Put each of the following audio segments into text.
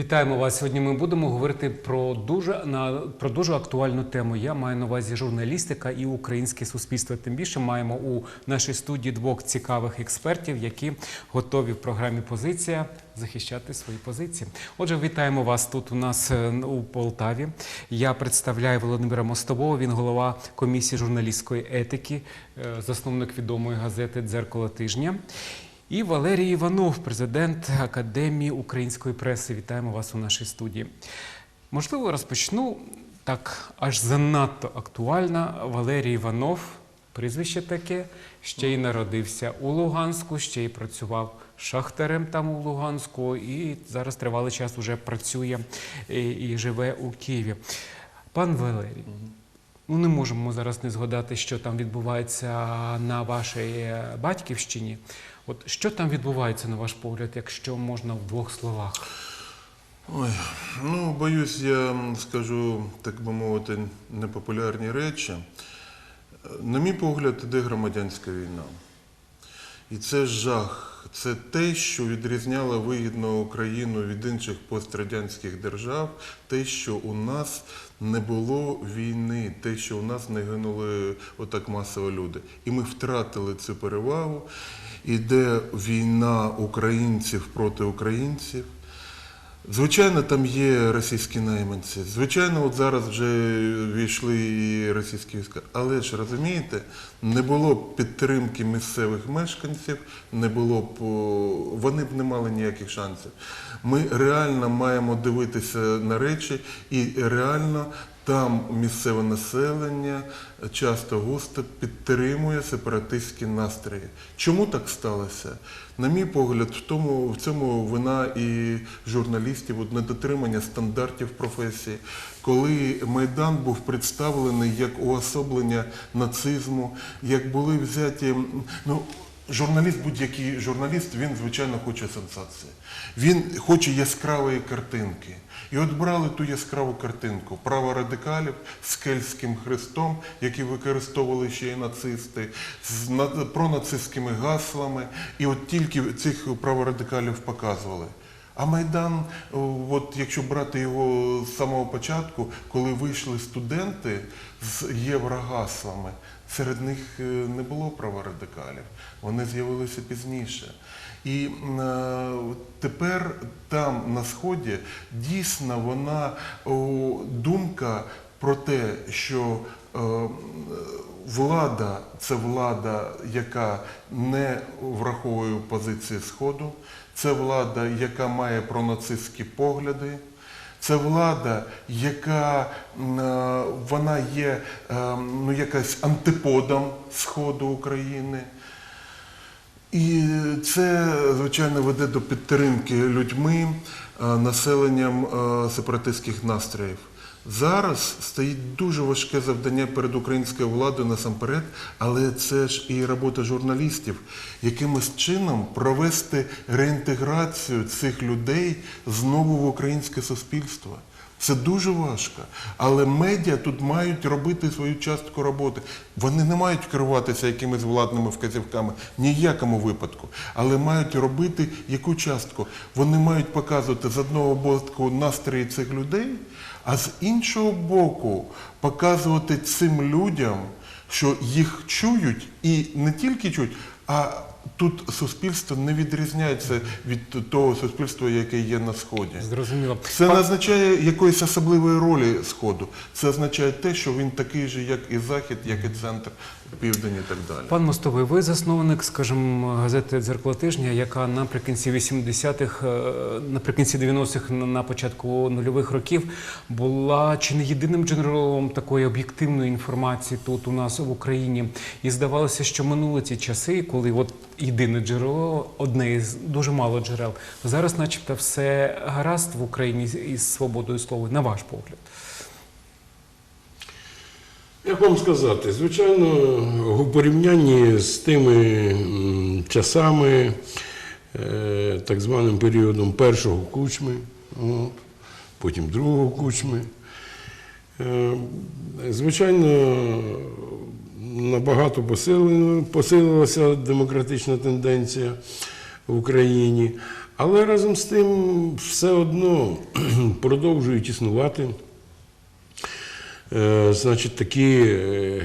Вітаємо вас. Сьогодні ми будемо говорити про дуже на про дуже актуальну тему. Я маю на увазі журналістика і українське суспільство. Тим більше маємо у нашій студії двох цікавих експертів, які готові в програмі Позиція захищати свої позиції. Отже, вітаємо вас тут. У нас е, у Полтаві. Я представляю Володимира Мостового. Він голова комісії журналістської етики, е, засновник відомої газети Дзеркало тижня. І Валерій Іванов, президент Академії української преси. Вітаємо вас у нашій студії. Можливо, розпочну так аж занадто актуально. Валерій Іванов, прізвище таке, ще й народився у Луганську, ще й працював шахтарем там у Луганську, і зараз тривалий час вже працює і, і живе у Києві. Пан Валерій, ну не можемо зараз не згадати, що там відбувається на вашій е, батьківщині. От що там відбувається, на ваш погляд, якщо можна в двох словах? Ой, ну, боюсь, я скажу, так би мовити, непопулярні речі. На мій погляд, іде громадянська війна. І це жах. Це те, що відрізняло вигідно Україну від інших пострадянських держав, те, що у нас не було війни, те, що у нас не гинули отак масово люди. І ми втратили цю перевагу. Іде війна українців проти українців. Звичайно, там є російські найманці. Звичайно, от зараз вже війшли і російські війська. Але ж розумієте, не було б підтримки місцевих мешканців, не було б вони б не мали ніяких шансів. Ми реально маємо дивитися на речі, і реально там місцеве населення часто густо підтримує сепаратистські настрої. Чому так сталося? На мій погляд, в тому в цьому вина і журналістів от недотримання стандартів професії. Коли Майдан був представлений як уособлення нацизму, як були взяті. ну, Журналіст, будь-який журналіст, він звичайно хоче сенсації. Він хоче яскравої картинки. І от брали ту яскраву картинку праворадикалів з кельтським хрестом, які використовували ще й нацисти, з на- пронацистськими гаслами. І от тільки цих праворадикалів показували. А Майдан, от якщо брати його з самого початку, коли вийшли студенти з єврогаслами, серед них е, не було праворадикалів, вони з'явилися пізніше. І е, тепер там на сході дійсно вона думка про те, що е, влада це влада, яка не враховує позиції Сходу, це влада, яка має пронацистські погляди. Це влада, яка е, вона є е, ну, якась антиподом Сходу України. І це, звичайно, веде до підтримки людьми, е, населенням е, сепаратистських настроїв. Зараз стоїть дуже важке завдання перед українською владою насамперед, але це ж і робота журналістів, якимось чином провести реінтеграцію цих людей знову в українське суспільство. Це дуже важко. Але медіа тут мають робити свою частку роботи. Вони не мають керуватися якимись владними вказівками ні в якому випадку, але мають робити яку частку. Вони мають показувати з одного боку настрої цих людей, а з іншого боку показувати цим людям, що їх чують і не тільки чують, а тут суспільство не відрізняється від того суспільства, яке є на сході. Зрозуміло. Це не означає якоїсь особливої ролі Сходу. Це означає те, що він такий же, як і Захід, як і центр, південь і так далі. Пан Мостовий, ви засновник, скажімо, газети «Дзеркало тижня», яка наприкінці 80-х, е, наприкінці 90-х, на- початку нульових років була чи не єдиним джерелом такої об'єктивної інформації тут у нас в Україні. І здавалося, що минули ті часи, коли от єдине джерело, одне із дуже мало джерел. Зараз, начебто, все гаразд в Україні із свободою слова, на ваш погляд. Як вам сказати, звичайно, у порівнянні з тими часами, е, так званим періодом першого кучми, от, потім другого кучми, е, звичайно, набагато посилилася демократична тенденція в Україні. Але разом з тим все одно продовжують існувати. Е, Значить, такі е,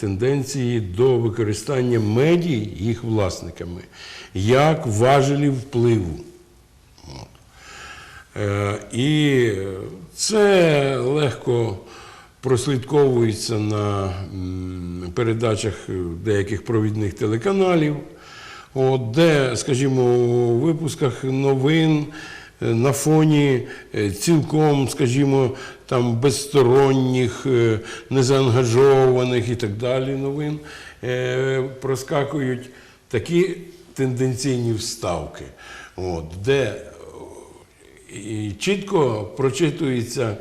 тенденції до використання медій їх власниками як важелів впливу. Е, І це легко прослідковується на передачах деяких провідних телеканалів, де, скажімо, у випусках новин на фоні е, цілком, скажімо, там безсторонніх, е, незаангажованих і так далі новин е, проскакують такі тенденційні вставки, от, де чітко прочитується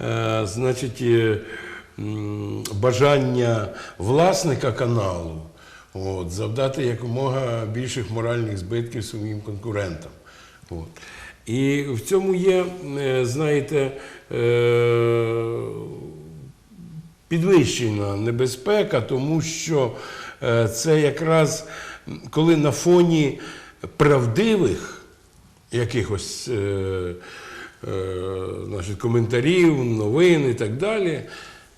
е, значить, е, бажання власника каналу от, завдати якомога більших моральних збитків своїм конкурентам. От. І в цьому є, е, знаєте, е, підвищена небезпека, тому що е, це якраз коли на фоні правдивих якихось значить, коментарів, новин і так далі,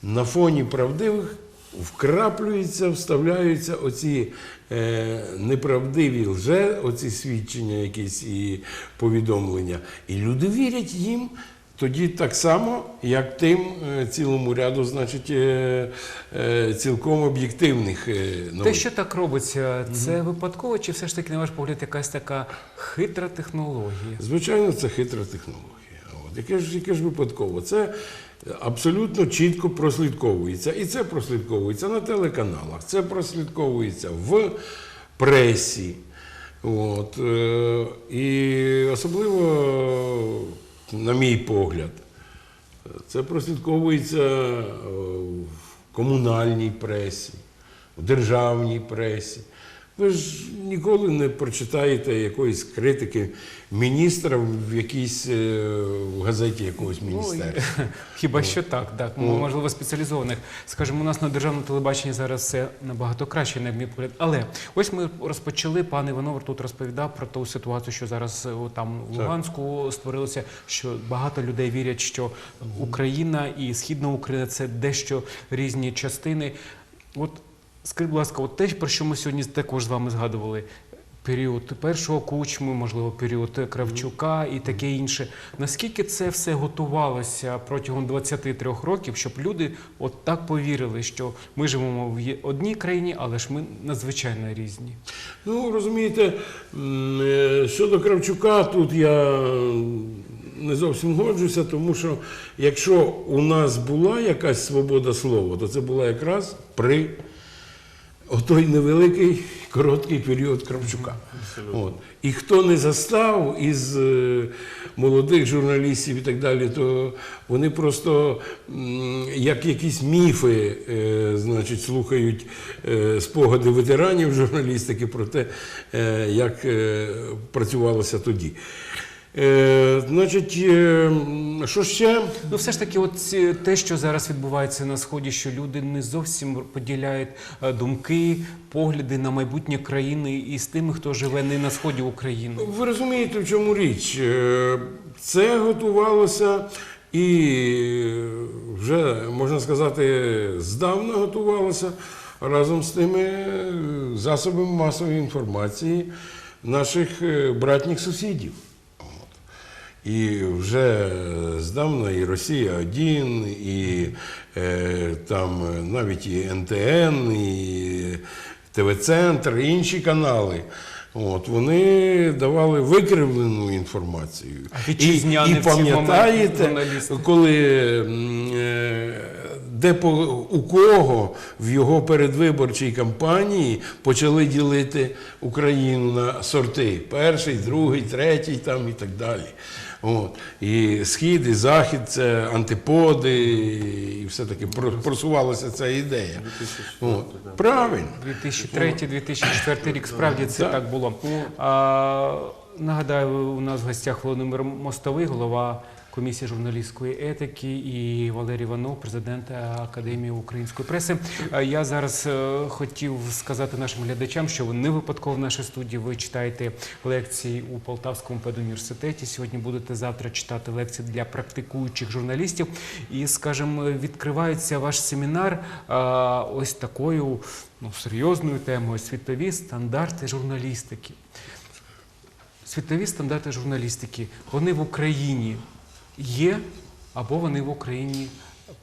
на фоні правдивих вкраплюються, вставляються оці е, неправдиві лже, оці свідчення якісь і повідомлення. І люди вірять їм. Тоді так само, як тим е, цілому ряду, значить, е, е, цілком об'єктивних новин. Те, що так робиться, це випадково, чи все ж таки, на ваш погляд, якась така хитра технологія? Звичайно, це хитра технологія. От. Яке ж, яке ж випадково? Це абсолютно чітко прослідковується. І це прослідковується на телеканалах, це прослідковується в пресі. От. е, І особливо, на мій погляд, це прослідковується е, в комунальній пресі, в державній пресі. Ви ж ніколи не прочитаєте якоїсь критики міністра в якійсь е, в газеті якогось міністерства. Хіба що так, так. Можливо, спеціалізованих. Скажімо, у нас на державному телебаченні зараз все набагато краще, на мій погляд. Але ось ми розпочали, пан Іванов тут розповідав про ту ситуацію, що зараз е, там в Луганську створилося, що багато людей вірять, що Україна і Східна Україна це дещо різні частини. От скажіть, будь ласка, от те, про що ми сьогодні також з вами згадували. Період першого кучми, можливо, період Кравчука і таке інше. Наскільки це все готувалося протягом 23 років, щоб люди от так повірили, що ми живемо в одній країні, але ж ми надзвичайно різні. Ну, розумієте, е, щодо Кравчука, тут я не зовсім годжуся, тому що якщо у нас була якась свобода слова, то це була якраз при отой невеликий короткий період Кравчука. От. І хто не застав із е, молодих журналістів і так далі, то вони просто як якісь міфи, е, значить, слухають е, спогади ветеранів журналістики про те, як працювалося тоді. Е, значить, е, що ще? Ну, все ж таки, от ці- те, що зараз відбувається на сході, що люди не зовсім поділяють е, думки, погляди на майбутнє країни і з тими, хто живе не на сході України. Ви розумієте, в чому річ? Е, Це готувалося і вже, можна сказати, здавна готувалося разом з тими е, засобами масової інформації наших е, братніх сусідів. І вже здавна і Росія 1 і е, там навіть і НТН, і ТВ-центр, і інші канали. От, вони давали викривлену інформацію. А вітчизняні і, і пам'ятаєте, коли е, де по, у кого в його передвиборчій кампанії почали ділити Україну на сорти: перший, другий, третій там і так далі. От. І схід, і захід це антиподи, і все таки просувалася ця ідея. От. Правильно. 2003-2004 рік справді це Так. так було. А, нагадаю, у нас в гостях Володимир Мостовий, голова комісії журналістської етики, і Валерій Іванов, президент Академії української преси. Я зараз е, хотів сказати нашим глядачам, що ви не випадково в нашій студії. Ви читаєте лекції у Полтавському педуніверситеті. Сьогодні будете завтра читати лекції для практикуючих журналістів. І, скажімо, відкривається ваш семінар е, ось такою ну, серйозною темою світові стандарти журналістики. Світові стандарти журналістики, вони в Україні є або вони в Україні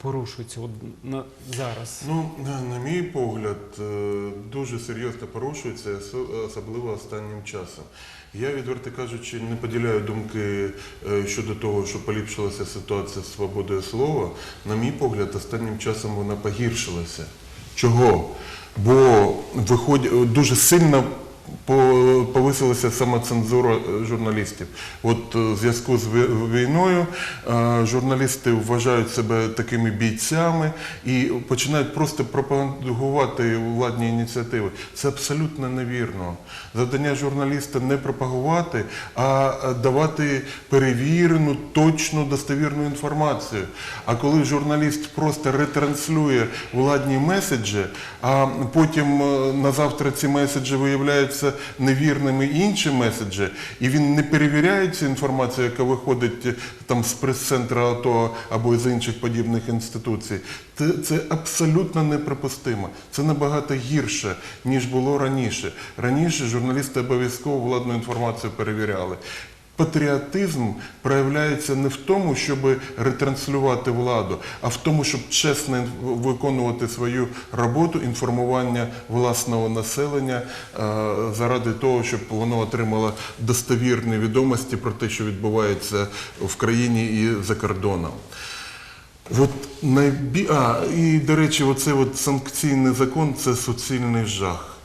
порушуються от на, зараз. Ну, на, мій погляд, е, дуже серйозно порушується, особливо останнім часом. Я, відверто кажучи, не поділяю думки е, щодо того, що поліпшилася ситуація з свободою слова. На мій погляд, останнім часом вона погіршилася. Чого? Бо виходять дуже сильно повисилася самоцензура е, журналістів. От е, в зв'язку з війною е, журналісти вважають себе такими бійцями і починають просто пропагандувати владні ініціативи. Це абсолютно невірно. Завдання журналіста не пропагувати, а давати перевірену, точну, достовірну інформацію. А коли журналіст просто ретранслює владні меседжі, а потім на завтра ці меседжі виявляються невірними інші меседжі, і він не перевіряє цю інформацію, яка виходить е, там з прес-центру АТО або з інших подібних інституцій, це, це абсолютно неприпустимо. Це набагато гірше, ніж було раніше. Раніше журналісти обов'язково владну інформацію перевіряли. Патріотизм проявляється не в тому, щоб ретранслювати владу, а в тому, щоб чесно виконувати свою роботу інформування власного населення е, заради того, щоб воно отримало достовірні відомості про те, що відбувається в країні і за кордоном. От найбі... а, і, до речі, оцей от санкційний закон це суцільний жах.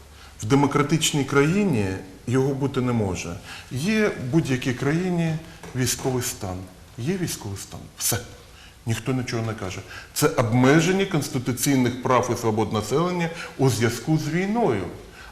В демократичній країні його бути не може. Є в будь-якій країні військовий стан. Є військовий стан. Все. Ніхто нічого не каже. Це обмеження конституційних прав і свобод населення у зв'язку з війною.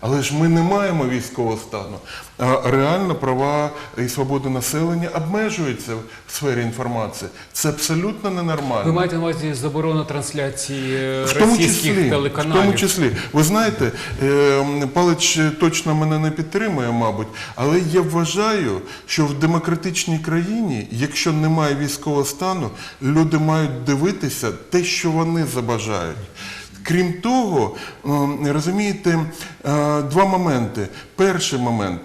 Але ж ми не маємо військового стану. А реально права і свободи населення обмежуються в сфері інформації. Це абсолютно ненормально. Ви маєте на увазі заборону трансляції е, В тому російських числі, в тому числі, ви знаєте, е, Палич точно мене не підтримує, мабуть, але я вважаю, що в демократичній країні, якщо немає військового стану, люди мають дивитися те, що вони забажають. Крім того, розумієте, е, два моменти. Перший момент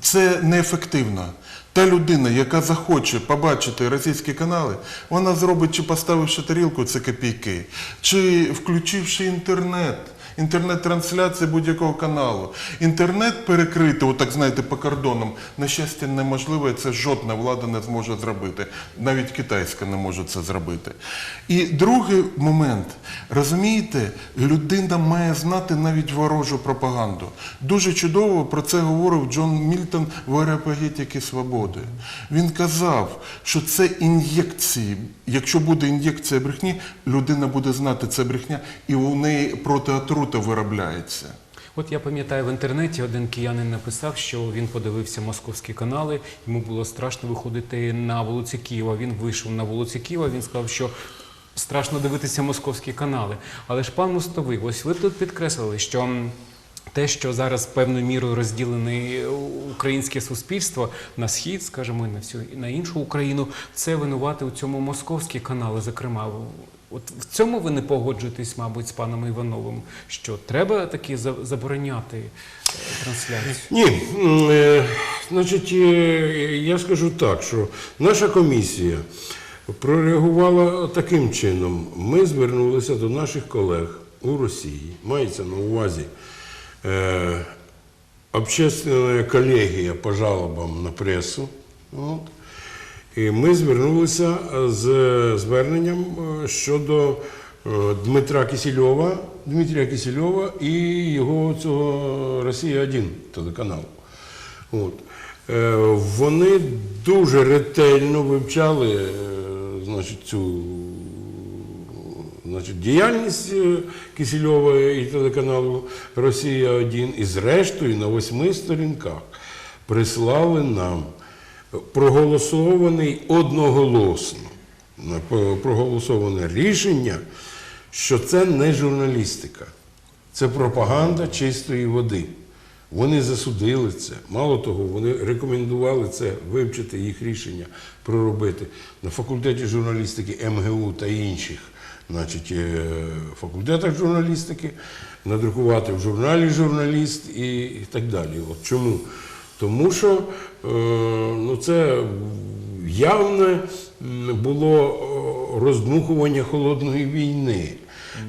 це неефективно. Та людина, яка захоче побачити російські канали, вона зробить, чи поставивши тарілку, це копійки, чи включивши інтернет. Інтернет-трансляція будь-якого каналу. Інтернет перекрити, отак знаєте, по кордонам, на щастя, неможливо, і це жодна влада не зможе зробити. Навіть китайська не може це зробити. І другий момент, розумієте, людина має знати навіть ворожу пропаганду. Дуже чудово про це говорив Джон Мільтон в «Ареопагетіки свободи. Він казав, що це ін'єкції. Якщо буде ін'єкція брехні, людина буде знати це брехня, і у неї протиотрута виробляється. От я пам'ятаю в інтернеті один киянин написав, що він подивився московські канали, йому було страшно виходити на вулиці Києва. Він вийшов на вулиці Києва, він сказав, що страшно дивитися московські канали. Але ж пан Мостовий, ось ви тут підкреслили, що. Те, що зараз певною мірою розділене українське суспільство на схід, скажімо, на всю на іншу Україну, це винувати у цьому московські канали, зокрема. От в цьому ви не погоджуєтесь, мабуть, з паном Івановим, що треба таки забороняти е, трансляцію. Ні, е, значить, е, я скажу так, що наша комісія прореагувала таким чином. Ми звернулися до наших колег у Росії, мається на увазі е, общественная колегія по жалобам на пресу. От. І ми звернулися з зверненням е, щодо е, Дмитра Кисельова, Дмитрія Кисельова і його цього Росія 1 телеканалу. От. Е, Вони дуже ретельно вивчали е, значить, цю значить, діяльність е, Кисельова і телеканалу Росія 1 і зрештою на восьми сторінках прислали нам проголосований одноголосно. На- Проголосоване рішення, що це не журналістика, це пропаганда чистої води. Вони засудили це. Мало того, вони рекомендували це вивчити їх рішення проробити на факультеті журналістики МГУ та інших значить, е, факультетах журналістики, надрукувати в журналі журналіст і так далі. От чому? Тому що е, ну, це явне було роздмухування холодної війни.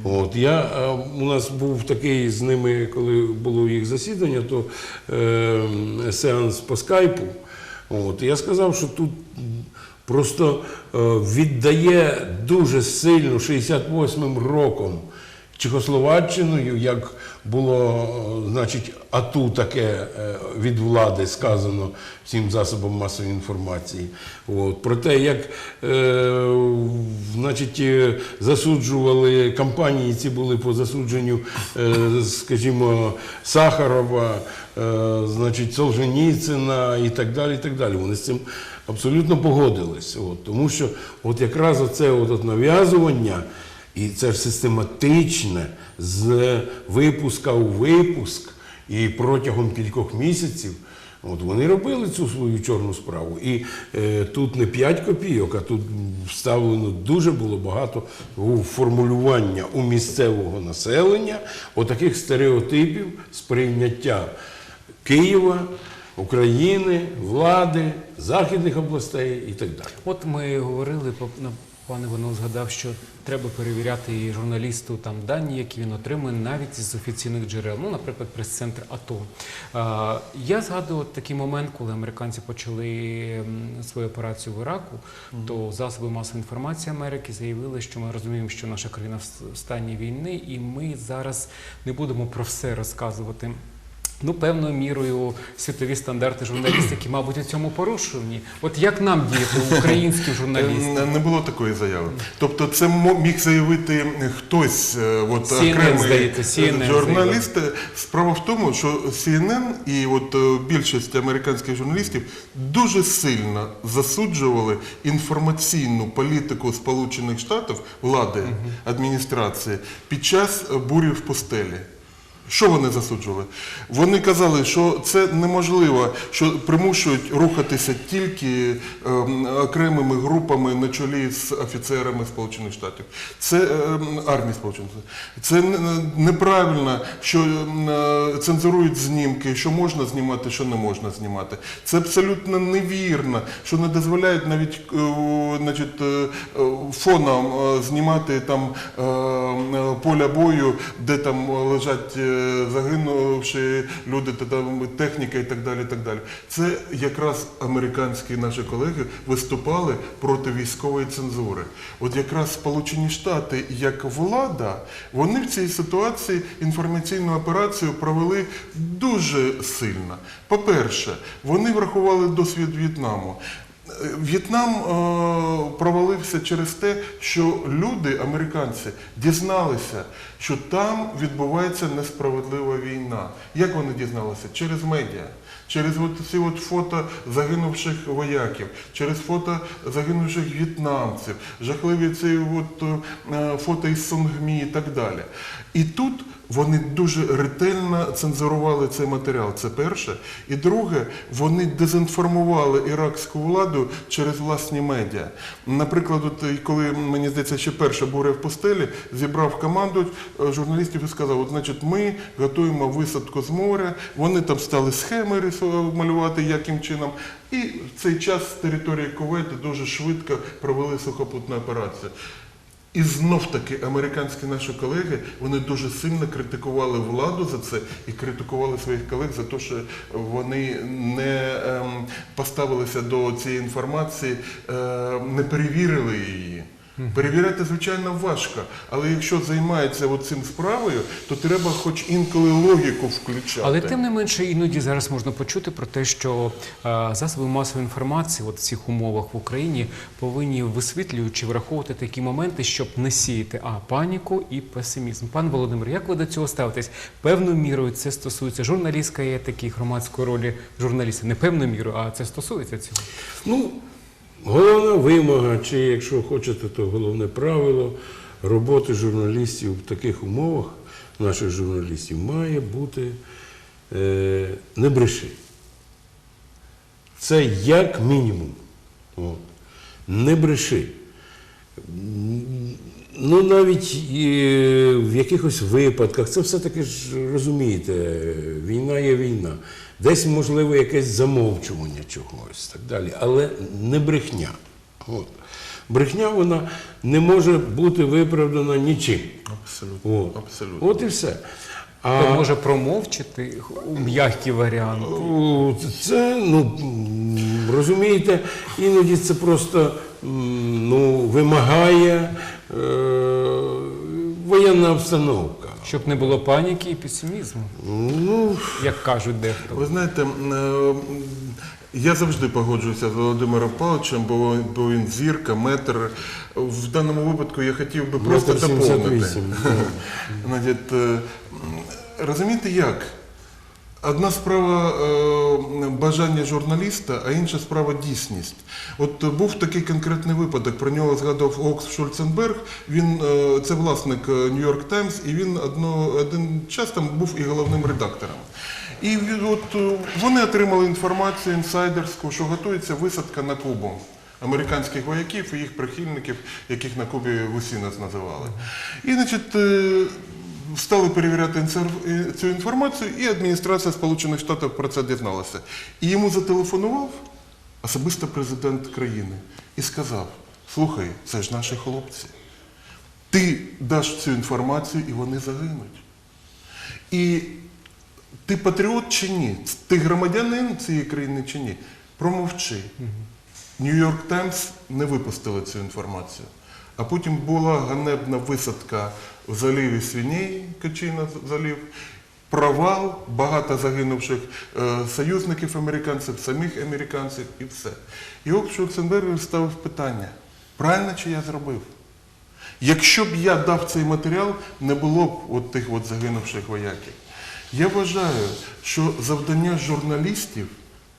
От я е, у нас був такий з ними, коли було їх засідання, то е, сеанс по скайпу. От я сказав, що тут просто е, віддає дуже сильно 68-м роком Чехословаччиною, як було, е, значить, ату таке е, від влади сказано всім засобам масової інформації. От. Про те, як е, значить, е, засуджували кампанії, ці були по засудженню, е, скажімо, Сахарова, е, значить, Солженіцина і так далі. і так далі. Вони з цим абсолютно погодились. От. Тому що от якраз оце от, от нав'язування. І це ж систематичне з випуска у випуск, і протягом кількох місяців от вони робили цю свою чорну справу. І е, тут не 5 копійок, а тут вставлено дуже було багато у формулювання у місцевого населення отаких стереотипів сприйняття Києва, України, влади, західних областей і так далі. От ми говорили, на- пане Іванов згадав, що треба перевіряти і журналісту там дані, які він отримує, навіть з офіційних джерел. Ну, наприклад, прес-центр АТО. А, я згадую такий момент, коли американці почали свою операцію в Іраку, то засоби масової інформації Америки заявили, що ми розуміємо, що наша країна в стані війни, і ми зараз не будемо про все розказувати. Ну, певною мірою світові стандарти журналістики, мабуть, у цьому порушені. От як нам діяти, українські журналісти? Е, Не було такої заяви. Тобто, це міг заявити хтось, е, от CNN, окремий здається, CNN журналіст. Справа в тому, що CNN і от е, більшість американських журналістів дуже сильно засуджували інформаційну політику Сполучених Штатів влади адміністрації під час е, бурі в пустелі. Що вони засуджували? Вони казали, що це неможливо, що примушують рухатися тільки ем, окремими групами на чолі з офіцерами Сполучених Штатів. Це ем, армії Сполучених Штатів. Це неправильно, що ем, цензурують знімки, що можна знімати, що не можна знімати. Це абсолютно невірно, що не дозволяють навіть е, значить, е, е, фоном знімати поля бою, де там лежать загинувши люди, техніка і так далі. Це якраз американські наші колеги виступали проти військової цензури. От якраз Сполучені Штати як влада, вони в цій ситуації інформаційну операцію провели дуже сильно. По-перше, вони врахували досвід В'єтнаму. В'єтнам е, провалився через те, що люди, американці, дізналися, що там відбувається несправедлива війна. Як вони дізналися? Через медіа. Через от ці от фото загинувших вояків, через фото загинувших в'єтнамців, жахливі ці от, е, фото із Сонгмі і так далі. І тут вони дуже ретельно цензурували цей матеріал. Це перше. І друге, вони дезінформували іракську владу через власні медіа. Наприклад, от, коли мені здається, ще перша буря в пустелі, зібрав команду е, журналістів і сказав: от, значить, ми готуємо висадку з моря. Вони там стали схеми малювати, яким чином. І в цей час з території Кувейта дуже швидко провели сухопутну операцію. І знов таки американські наші колеги вони дуже сильно критикували владу за це і критикували своїх колег за те, що вони не ем, поставилися до цієї інформації, ем, не перевірили її. Перевіряти, звичайно, важко. Але якщо займається цим справою, то треба хоч інколи логіку включати. Але тим не менше, іноді зараз можна почути про те, що е, засоби масової інформації, от в цих умовах в Україні, повинні висвітлюючи враховувати такі моменти, щоб не сіяти а паніку і песимізм. Пан Володимир, як ви до цього ставитесь? Певною мірою це стосується журналістської етики, громадської ролі журналіста. Не певною мірою, а це стосується цього. Ну, головна вимога, чи якщо хочете, то головне правило роботи журналістів в таких умовах, наших журналістів, має бути е, не бреши. Це як мінімум. От. Не бреши. Ну, навіть і в якихось випадках, це все-таки ж розумієте, війна є війна. Десь, можливо, якесь замовчування чогось, так далі, але не брехня. От. Брехня вона не може бути виправдана нічим. Абсолютно. От, Абсолютно. От і все. А може промовчити у м'який варіант. О, Це, ну, розумієте, іноді це просто ну, вимагає е, воєнна обстановка. Щоб не було паніки і песимізму, Ну, як кажуть дехто. Ви знаєте, е, я завжди погоджуюся з Володимиром Павловичем, бо, бо він зірка, метр. В даному випадку я хотів би просто доповнити. 78. Значить, е, розумієте як? Одна справа е, бажання журналіста, а інша справа дійсність. От е, був такий конкретний випадок, про нього згадав Окс Шульценберг. Він е, це власник Нью-Йорк Таймс, і він одно, один час там був і головним редактором. І от е, вони отримали інформацію інсайдерську, що готується висадка на Кубу американських вояків і їх прихильників, яких на Кубі в нас називали. І, значить, е, стали перевіряти цю інформацію, і адміністрація Сполучених Штатів про це дізналася. І йому зателефонував особисто президент країни і сказав: слухай, це ж наші хлопці. Ти даш цю інформацію, і вони загинуть. І ти патріот чи ні? Ти громадянин цієї країни чи ні? Промовчи. Нью-Йорк Таймс не випустили цю інформацію. А потім була ганебна висадка в заливі свиней, Качина залів, провал, багато загинувших е, союзників американців, самих американців і все. І Окс Шульценберг ставив питання, правильно чи я зробив? Якщо б я дав цей матеріал, не було б от тих от загинувших вояків. Я вважаю, що завдання журналістів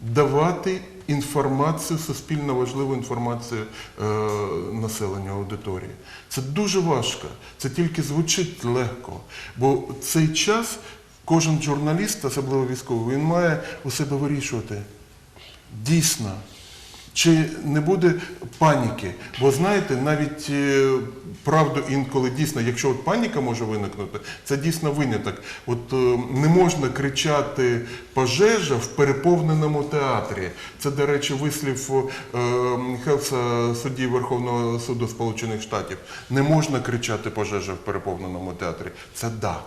давати інформацію, суспільно важливу інформацію е, населення аудиторії. Це дуже важко. Це тільки звучить легко. Бо цей час кожен журналіст, особливо військовий, він має у себе вирішувати. Дійсно, чи не буде паніки? Бо знаєте, навіть е, правду інколи дійсно, якщо от паніка може виникнути, це дійсно виняток. От е, не можна кричати пожежа в переповненому театрі. Це, до речі, вислів е, Хелса судді Верховного суду Сполучених Штатів. Не можна кричати пожежа в переповненому театрі. Це да.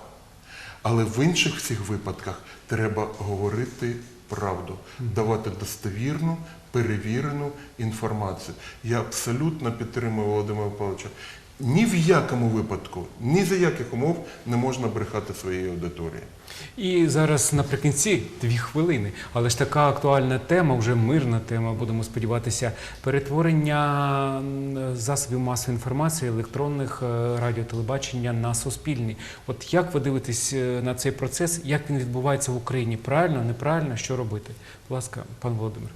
Але в інших всіх випадках треба говорити правду, давати достовірну, перевірену інформацію. Я абсолютно підтримую Володимира Павловича. Ні в якому випадку, ні за яких умов не можна брехати своїй аудиторії. І зараз наприкінці дві хвилини, але ж така актуальна тема, вже мирна тема, будемо сподіватися, перетворення засобів масової інформації, електронних е, радіо, телебачення на суспільні. От як ви дивитесь е, на цей процес, як він відбувається в Україні? Правильно, неправильно, що робити? Будь ласка, пан Володимир.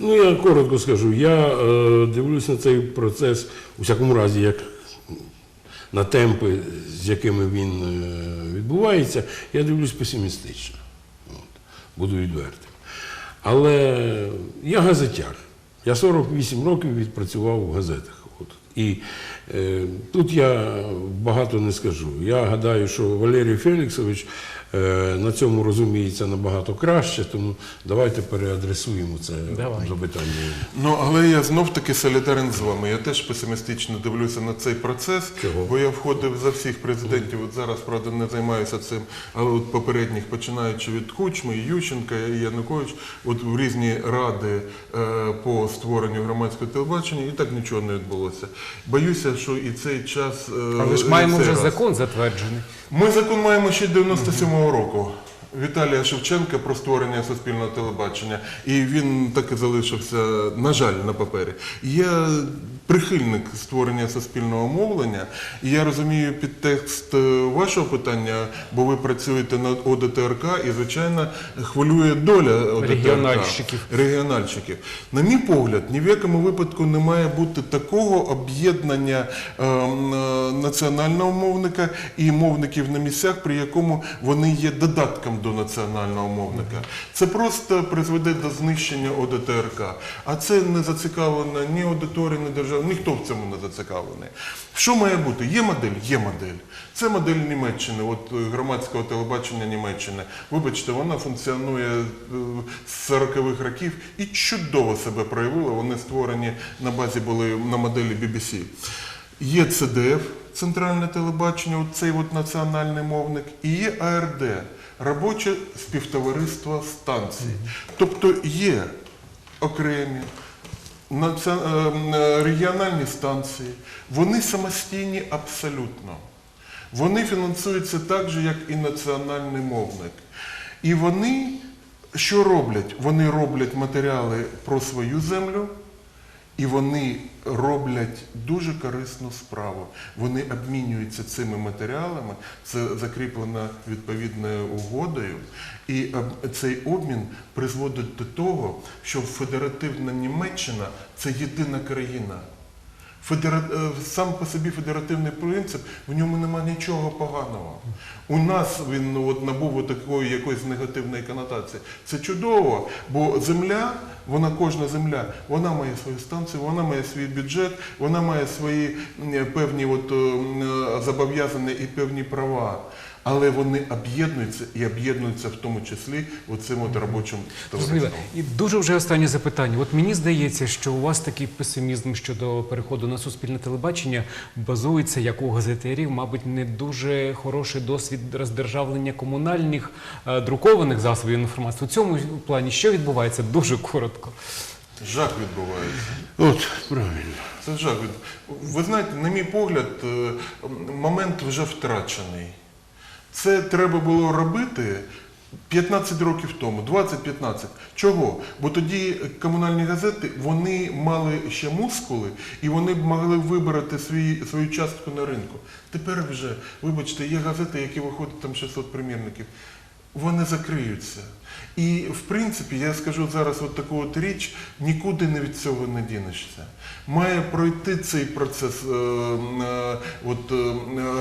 Ну, я коротко скажу. Я е, дивлюсь на цей процес, у всякому разі, як на темпи, з якими він е, відбувається, я дивлюсь песимістично. От, буду відвертим. Але я газетяр. Я 48 років відпрацював в газетах. От. І е, тут я багато не скажу. Я гадаю, що Валерій Феліксович на цьому розуміється набагато краще, тому давайте переадресуємо це Давай. запитання. Ну, але я знов таки солідарен з вами. Я теж песимістично дивлюся на цей процес, Чого? бо я входив за всіх президентів. От зараз, правда, не займаюся цим, але от попередніх, починаючи від Кучми, Ющенка і Янукович, от в різні ради е, по створенню громадського телебачення, і так нічого не відбулося. Боюся, що і цей час. е, Але ж маємо вже раз. закон затверджений. Ми закон маємо ще 97-го 평화롭고 Віталія Шевченка про створення суспільного телебачення, і він так і залишився, на жаль, на папері. Я прихильник створення суспільного мовлення, і я розумію підтекст е, вашого питання, бо ви працюєте над ОДТРК, і звичайно хвилює доля ОДТРК. Регіональщиків. регіональщиків. На мій погляд, ні в якому випадку не має бути такого об'єднання е, е, національного мовника і мовників на місцях, при якому вони є додатком до національного мовника. Це просто призведе до знищення ОДТРК. А це не зацікавлено ні аудиторія, ні держава, ніхто в цьому не зацікавлений. Що має бути? Є модель? Є модель. Це модель Німеччини, от е, громадського телебачення Німеччини. Вибачте, вона функціонує е, з 40-х років і чудово себе проявила. Вони створені на базі були на моделі BBC. Є ЦДФ, центральне телебачення, цей от національний мовник, і є АРД, робоче співтовариство станцій. Тобто є окремі е, е, регіональні станції, вони самостійні абсолютно. Вони фінансуються так же, як і національний мовник. І вони що роблять? Вони роблять матеріали про свою землю, і вони роблять дуже корисну справу. Вони обмінюються цими матеріалами, це закріплено відповідною угодою, і цей обмін призводить до того, що федеративна Німеччина це єдина країна. Федера... е, Сам по собі федеративний принцип, в ньому немає нічого поганого. У нас він ну, от, набув такої якоїсь негативної конотації. Це чудово, бо земля, вона кожна земля, вона має свою станцію, вона має свій бюджет, вона має свої певні от, е, зобов'язання і певні права. Але вони об'єднуються і об'єднуються в тому числі оцим от робочим товариством. І дуже вже останнє запитання. От мені здається, що у вас такий песимізм щодо переходу на суспільне телебачення базується, як у газетерів, мабуть, не дуже хороший досвід роздержавлення комунальних е, друкованих засобів інформації. У цьому плані що відбувається дуже коротко. Жах відбувається. От, правильно. Це жах. Ви знаєте, на мій погляд, е, момент вже втрачений. Це треба було робити 15 років тому, 20-15. Чого? Бо тоді комунальні газети вони мали ще мускули і вони б могли вибирати свій, свою частку на ринку. Тепер вже, вибачте, є газети, які виходять там 600 примірників. Вони закриються. І в принципі, я скажу зараз от таку от річ, нікуди не від цього не дінешся. Має пройти цей процес е, е, от, е,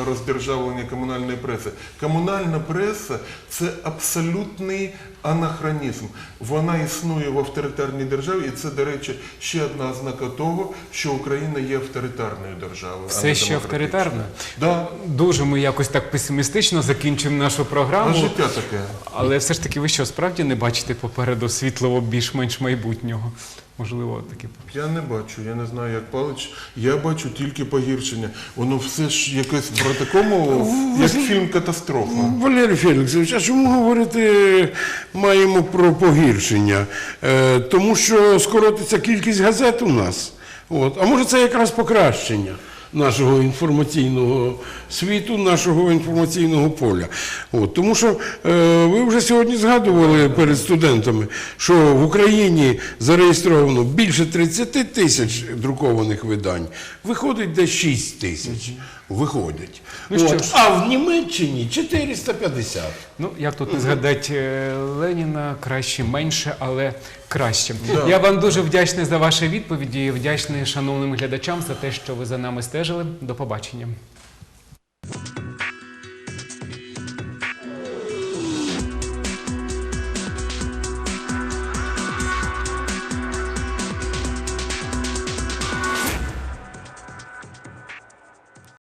роздержавлення комунальної преси. Комунальна преса це абсолютний анахронізм. Вона існує в авторитарній державі, і це, до речі, ще одна ознака того, що Україна є авторитарною державою. Все ще авторитарна. Да. Дуже ми якось так песимістично закінчимо нашу А програму. життя таке. Але все ж таки, ви що, справді не бачите попереду світлого більш-менш майбутнього? Можливо, таке. Я не бачу, я не знаю, як Палич. Я бачу тільки погіршення. Воно все ж якесь про такому, як фільм Катастрофа. Валерій Феліксович, а чому говорити маємо про погіршення? Е, тому що скоротиться кількість газет у нас. От. А може це якраз покращення нашого інформаційного світу, нашого інформаційного поля. От. Тому що е, ви вже сьогодні згадували перед студентами, що в Україні зареєстровано більше 30 тисяч друкованих видань. Виходить десь 6 тисяч. Виходить. Ну що От. ж. А в Німеччині 450. Ну, як тут не згадати е, Леніна, краще менше, але краще. Я вам дуже вдячний за ваші відповіді, вдячний шановним глядачам за те, що ви за нами стежили. До побачення.